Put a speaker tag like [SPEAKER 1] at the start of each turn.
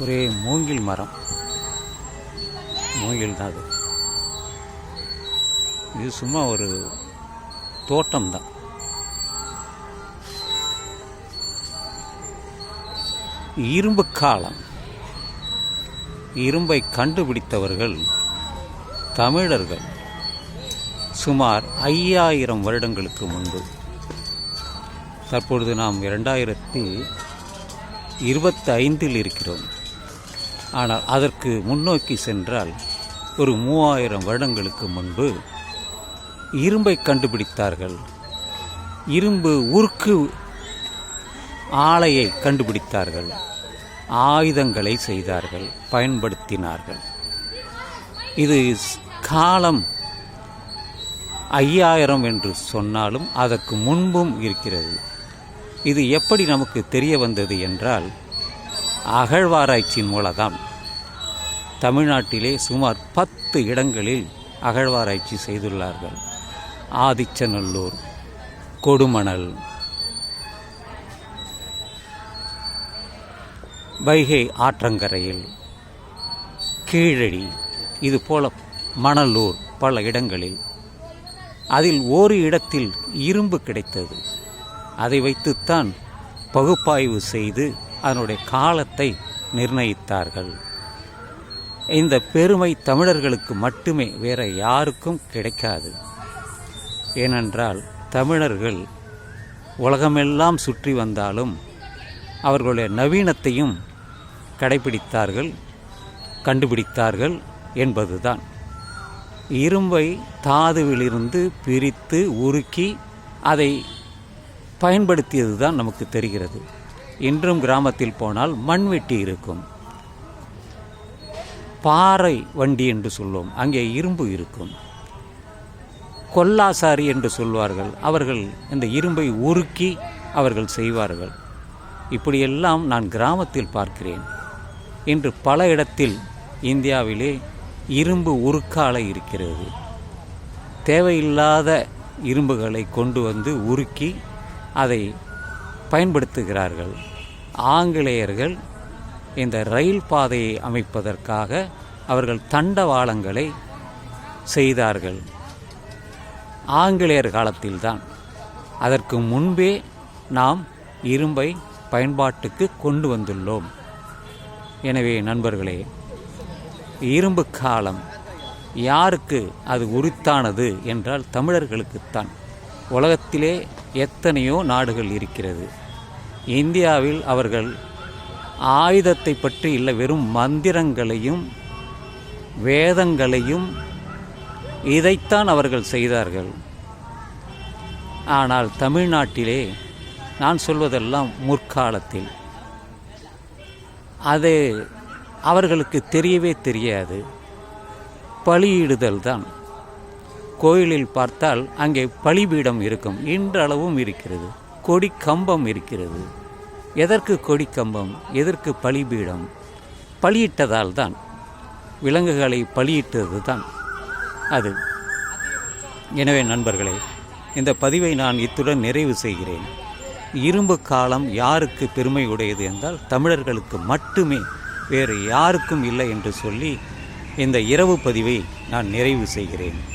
[SPEAKER 1] ஒரே மூங்கில் மரம். மூங்கில் தான் அது. இது சும்மா ஒரு தோட்டம் தான். இரும்பு காலம். இரும்பை கண்டுபிடித்தவர்கள் தமிழர்கள். சுமார் ஐயாயிரம் வருடங்களுக்கு முன்பு. தற்பொழுது நாம் இரண்டாயிரத்தி இருபத்தி ஐந்தில் இருக்கிறோம். ஆனால் அதற்கு முன்னோக்கி சென்றால் ஒரு மூவாயிரம் வருடங்களுக்கு முன்பு இரும்பை கண்டுபிடித்தார்கள். இரும்பு உருக்கு ஆலையை கண்டுபிடித்தார்கள். ஆயுதங்களை செய்தார்கள் பயன்படுத்தினார்கள். இது காலம் ஐயாயிரம் என்று சொன்னாலும் அதற்கு முன்பும் இருக்கிறது. இது எப்படி நமக்கு தெரிய வந்தது என்றால் அகழ்வாராய்ச்சியின் மூலதான் தமிழ்நாட்டிலே சுமார் பத்து இடங்களில் அகழ்வாராய்ச்சி செய்துள்ளார்கள். ஆதிச்சநல்லூர் கொடுமணல் வைகை ஆற்றங்கரையில் கீழடி இது போல மணலூர் பல இடங்களில். அதில் ஒரு இடத்தில் இரும்பு கிடைத்தது. அதை வைத்துத்தான் பகுப்பாய்வு செய்து அதனுடைய காலத்தை நிர்ணயித்தார்கள். இந்த பெருமை தமிழர்களுக்கு மட்டுமே வேற யாருக்கும் கிடைக்காது. ஏனென்றால் தமிழர்கள் உலகமெல்லாம் சுற்றி வந்தாலும் அவர்களுடைய நவீனத்தையும் கடைபிடித்தார்கள் கண்டுபிடித்தார்கள் என்பதுதான். இரும்பை தாதுவிலிருந்து பிரித்து உருக்கி அதை பயன்படுத்தியது தான் நமக்கு தெரிகிறது. இன்றும் கிராமத்தில் போனால் மண்வெட்டி இருக்கும். பாறை வண்டி என்று சொல்லுவோம் அங்கே இரும்பு இருக்கும். கொல்லாசாரி என்று சொல்வார்கள். அவர்கள் இந்த இரும்பை உருக்கி அவர்கள் செய்வார்கள். இப்படியெல்லாம் நான் கிராமத்தில் பார்க்கிறேன். இன்று பல இடத்தில் இந்தியாவிலே இரும்பு உருக்காலை இருக்கிறது. தேவையில்லாத இரும்புகளை கொண்டு வந்து உருக்கி அதை பயன்படுத்துகிறார்கள். ஆங்கிலேயர்கள் இந்த ரயில் பாதையை அமைப்பதற்காக அவர்கள் தண்டவாளங்களை செய்தார்கள். ஆங்கிலேயர் காலத்தில்தான். அதற்கு முன்பே நாம் இரும்பை பயன்பாட்டுக்கு கொண்டு வந்துள்ளோம். எனவே நண்பர்களே இரும்பு காலம் யாருக்கு அது உரித்தானது என்றால் தமிழர்களுக்குத்தான். உலகத்திலே எத்தனையோ நாடுகள் இருக்கிறது. இந்தியாவில் அவர்கள் ஆயுதத்தை பற்றி இல்லை வெறும் மந்திரங்களையும் வேதங்களையும் இதைத்தான் அவர்கள் செய்தார்கள். ஆனால் தமிழ்நாட்டிலே நான் சொல்வதெல்லாம் முற்காலத்தில். அது அவர்களுக்கு தெரியவே தெரியாது. பலியிடுதல் தான். கோயிலில் பார்த்தால் அங்கே பலிபீடம் இருக்கும். இன்றளவும் இருக்கிறது. கொடி கம்பம் இருக்கிறது. எதற்கு கொடி கம்பம் எதற்கு பலிபீடம்? பலியிட்டதால் தான் விலங்குகளை பலியிட்டது தான் அது. எனவே நண்பர்களே இந்த பதிவை நான் இத்துடன் நிறைவு செய்கிறேன். இரும்பு காலம் யாருக்கு பெருமை உடையது என்றால் தமிழர்களுக்கு மட்டுமே வேறு யாருக்கும் இல்லை என்று சொல்லி இந்த இரவு பதிவை நான் நிறைவு செய்கிறேன்.